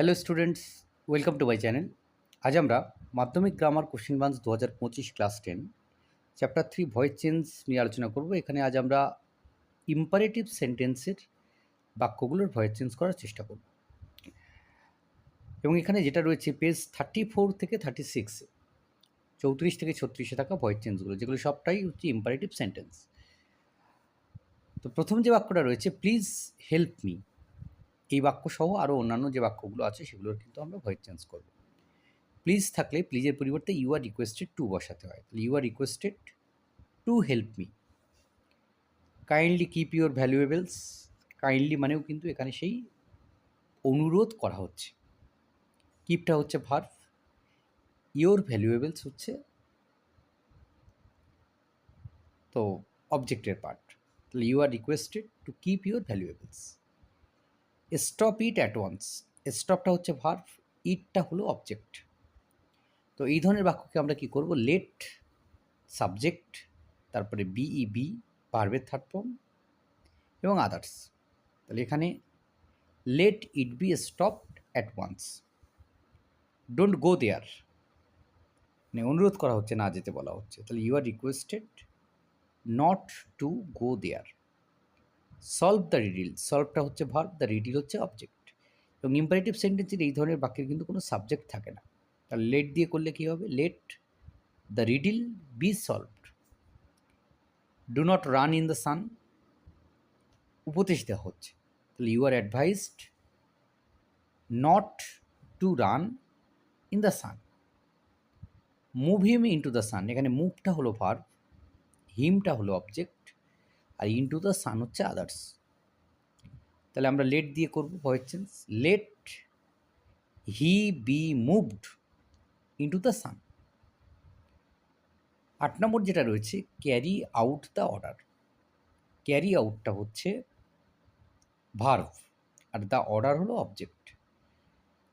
Hello students welcome to my channel আজ আমরা মাধ্যমিক গ্রামার কোশ্চেন বান্স দু হাজার পঁচিশ class ten chapter three voice change নিয়ে আলোচনা করব। এখানে আজ আমরা ইম্পারেটিভ সেন্টেন্সের বাক্যগুলোর ভয়েস চেঞ্জ করার চেষ্টা করব। এবং এখানে যেটা রয়েছে পেজ থার্টি ফোর থেকে থার্টি সিক্সে চৌত্রিশ থেকে ছত্রিশে থাকা ভয়েস চেঞ্জগুলো যেগুলো সবটাই হচ্ছে ইম্পারেটিভ সেন্টেন্স তো প্রথম যে বাক্যটা রয়েছে প্লিজ হেল্প মি এই বাক্য সহ আরও অন্যান্য যে বাক্যগুলো আছে, সেগুলোর কিন্তু আমরা ভয়েস চেঞ্জ করব। প্লিজ থাকলে প্লিজের পরিবর্তে ইউ আর রিকোয়েস্টেড টু বসাতে হয়। তাহলে you are requested to help me kindly keep your valuables kindly মানেও কিন্তু এখানে সেই অনুরোধ করা হচ্ছে। কিপটা হচ্ছে ভার্ভ ইওর ভ্যালুয়েবলস হচ্ছে তো অবজেক্টের পার্ট তাহলে you are requested to keep your valuables stop it at once স্টপটা হচ্ছে ভার্ভ ইটটা হলো অবজেক্ট তো এই ধরনের বাক্যকে আমরা কি করব? লেট সাবজেক্ট তারপরে বিই বি ভার্বের থার্ড ফর্ম এবং আদার্স তাহলে এখানে let it be stopped at once don't go there মানে অনুরোধ করা হচ্ছে না যেতে বলা হচ্ছে। তাহলে you are requested not to go there solve the riddle সলভটা হচ্ছে ভার্ব দ্য রিডিল হচ্ছে অবজেক্ট এবং ইম্পারেটিভ সেন্টেন্সের এই ধরনের বাক্যের কিন্তু কোনো সাবজেক্ট থাকে না। তাহলে লেট দিয়ে করলে কী হবে? Let the riddle be solved do not run in the sun উপদেশ দেওয়া হচ্ছে। তাহলে you are advised not to run in the sun move him into the sun এখানে মুভটা হলো ভার্ব হিমটা হলো অবজেক্ট আর ইন্টু দ্য সান হচ্ছে আদার্স তাহলে আমরা লেট দিয়ে করব voice let he be moved into the sun আট নম্বর যেটা রয়েছে carry out the order carry আউটটা হচ্ছে ভার্ভ আর দ্য অর্ডার হলো অবজেক্ট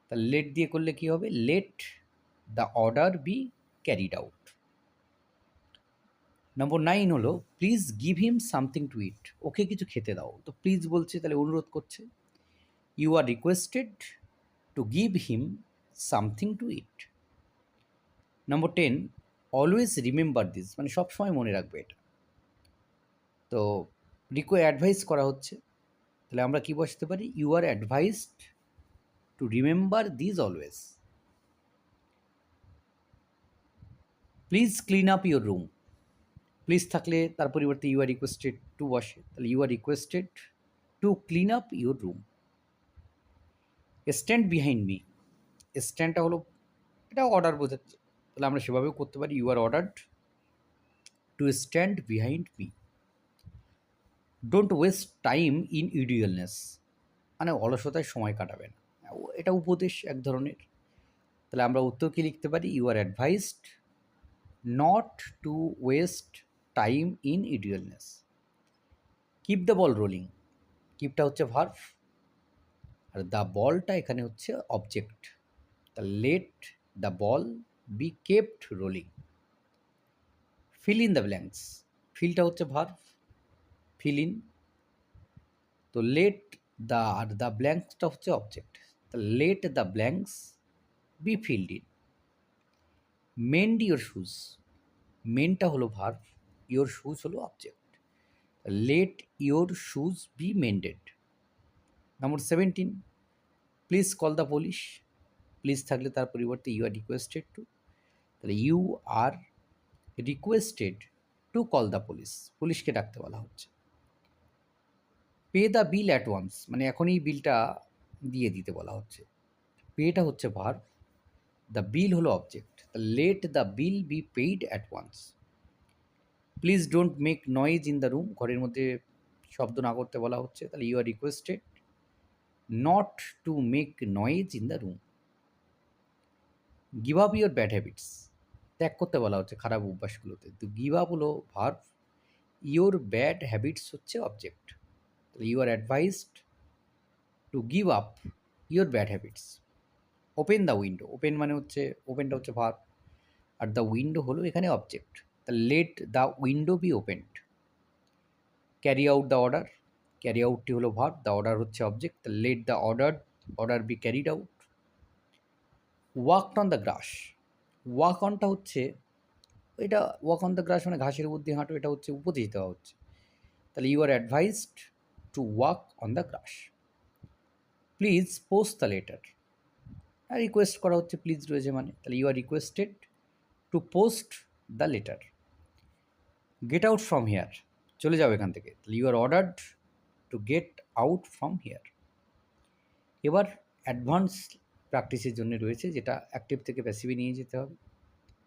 তাহলে লেট দিয়ে করলে কী হবে? Let the order be carried out number nine হলো please give him something to eat okay কিছু খেতে দাও। তো প্লিজ বলছে, তাহলে অনুরোধ করছে। You are requested to give him something to eat number ten always remember this মানে সবসময় মনে রাখবে এটা। তো রিকো অ্যাডভাইস করা হচ্ছে। তাহলে আমরা কি বসতে পারি? You are advised to remember this always please clean up your room please থাকলে তার পরিবর্তে ইউ আর রিকোয়েস্টেড টু বসে তাহলে you are requested to clean up your room stand behind me স্ট্যান্ডটা হলো, এটা অর্ডার বোঝাচ্ছে। তাহলে আমরা সেভাবেও করতে পারি। You are ordered to stand behind me don't waste time in idleness মানে অলসতায় সময় কাটাবে না এটা উপদেশ এক ধরনের। তাহলে আমরা উত্তর কি লিখতে পারি? You are advised not to waste time in idleness keep the ball rolling কিপটা হচ্ছে ভার্ভ আর দ্য বলটা এখানে হচ্ছে object the let the ball be kept rolling fill in the blanks ফিলটা হচ্ছে ভার্ভ ফিল ইন তো লেট দ্য আর দ্য ব্ল্যাঙ্কসটা হচ্ছে object the let the blanks be filled in mend your shoes মেনটা হলো ভার্ভ ইয়োর শুজ হলো object let your shoes be mended number seventeen please call the police please থাকলে তার পরিবর্তে you are requested to তাহলে you are requested to call the police পুলিশকে ডাকতে বলা হচ্ছে। Pay the bill at once মানে এখনই বিলটা দিয়ে দিতে বলা হচ্ছে। পেটা হচ্ছে ভার দ্য বিল হলো object let the bill be paid at once please don't make noise in the room ঘরের মধ্যে শব্দ না করতে বলা হচ্ছে, তাহলে you are requested not to make noise in the room give up your bad habits ত্যাগ করতে বলা হচ্ছে খারাপ অভ্যাসগুলোতে। তো গিভ আপ হলো ভার্ভ ইউর ব্যাড হ্যাবিটস হচ্ছে অবজেক্ট তাহলে you are advised to give up your bad habits open the window open মানে হচ্ছে ওপেনটা হচ্ছে ভার্ভ আর দ্য উইন্ডো হলো এখানে object let the window be opened carry out the order carry আউটটি হলো verb the order হচ্ছে object let the order order be carried out walked on the grass walk অনটা হচ্ছে এটা ওয়াক অন দ্য গ্রাস মানে ঘাসের উপর দিয়ে হাঁটো এটা হচ্ছে উপদেশ দেওয়া হচ্ছে তাহলে you are advised to walk on the grass please post the letter request করা হচ্ছে প্লিজ রয়েছে মানে তাহলে you are requested to post the letter get out from here চলে যাও এখান থেকে। You are ordered to get out from here এবার অ্যাডভান্স প্র্যাকটিসের জন্য রয়েছে, যেটা অ্যাক্টিভ থেকে প্যাসিভে নিয়ে যেতে হবে।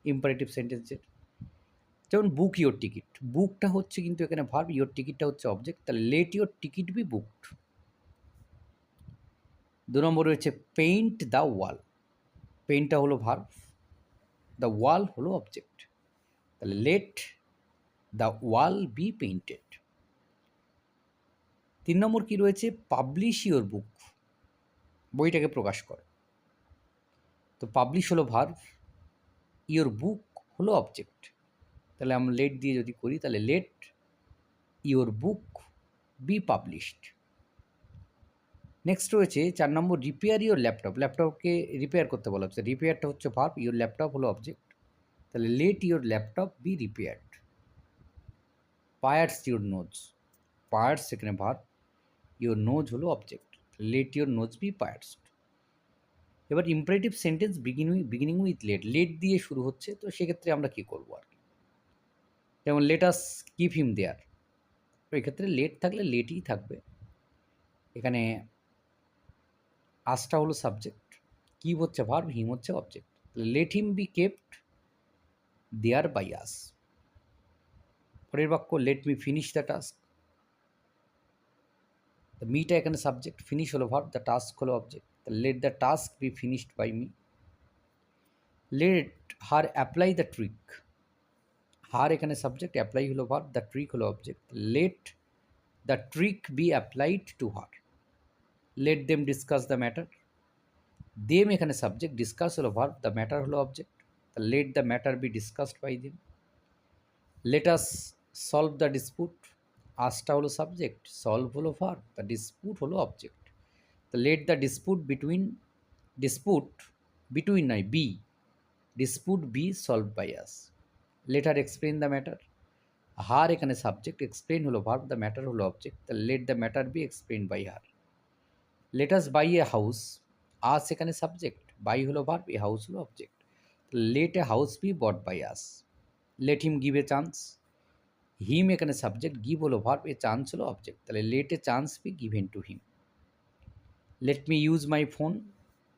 ইম্পারেটিভ সেন্টেন্সের যেমন বুক ইয়োর টিকিট বুকটা হচ্ছে কিন্তু এখানে ভার্ব ইয়োর টিকিটটা হচ্ছে অবজেক্ট তাহলে let your ticket be booked দু নম্বর রয়েছে পেইন্ট দ্য ওয়াল পেইন্টটা হলো ভার্ব দ্য ওয়াল হলো অবজেক্ট তাহলে let the wall be painted. তিন নম্বর কি রয়েছে? Publish your book. বইটাকে প্রকাশ করে। তো পাবলিশ হলো ভার্ভ ইয়োর বুক হলো অবজেক্ট। তাহলে আমরা লেট দিয়ে যদি করি, তাহলে let your book be published. Next রয়েছে চার নম্বর, রিপেয়ার ইয়োর ল্যাপটপ। ল্যাপটপকে রিপেয়ার করতে বলা হচ্ছে। রিপেয়ারটা হচ্ছে ভার্ভ ইয়োর ল্যাপটপ হলো অবজেক্ট। তাহলে let your laptop be repaired. Pierce your nose. Pierce সেখানে ভার্ভ ইউর নোজ হলো object. Let your nose be pierced এবার imperative sentence beginning beginning with let. Let দিয়ে শুরু হচ্ছে, তো সেক্ষেত্রে আমরা কী করব আর কি? যেমন, লেট আস কিপ হিম দেয়ার। তো এক্ষেত্রে লেট থাকলে লেটই থাকবে। এখানে আসটা হলো সাবজেক্ট। কিপ হচ্ছে ভার্ব, হিম হচ্ছে object. Let him be kept there by us. পরের বাক্য let me finish the task the মিটা এখানে সাবজেক্ট ফিনিশ হলো ভার্ব দ্য টাস্ক হলো object let the task be finished by me let her apply the trick her এখানে subject apply হলো verb the trick হলো object let the trick be applied to her let them discuss the matter them এখানে subject discuss হলো verb the matter হলো object let the matter be discussed by them let us solve the dispute আসটা হলো subject solve হলো verb the dispute হলো object তো let the dispute between dispute between নয় be dispute be solved by us let her explain the matter her এখানে subject explain হলো verb the matter হলো object the let the matter be explain by her let us buy a house us এখানে subject buy হলো verb a house হলো object let a house be bought by us let him give a chance him এখানে subject give হলো verb a chance হলো object তাহলে let a chance be given to him let me use my phone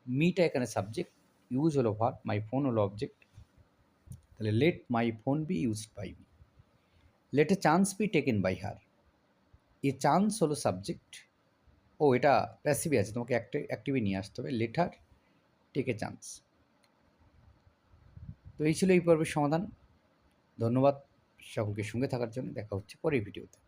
মিটা এখানে subject use হলো verb my phone হলো object তাহলে let my phone be used by me let a chance be taken by her a chance হলো subject ও এটা প্যাসিভে আছে, তোমাকে অ্যাক্টিভে নিয়ে আসতে হবে। লেটার টেক এ চান্স তো এই ছিল এই পর্বের সমাধান। ধন্যবাদ। সকলকে সঙ্গে থাকার জন্য দেখা হচ্ছে পরের ভিডিওতে।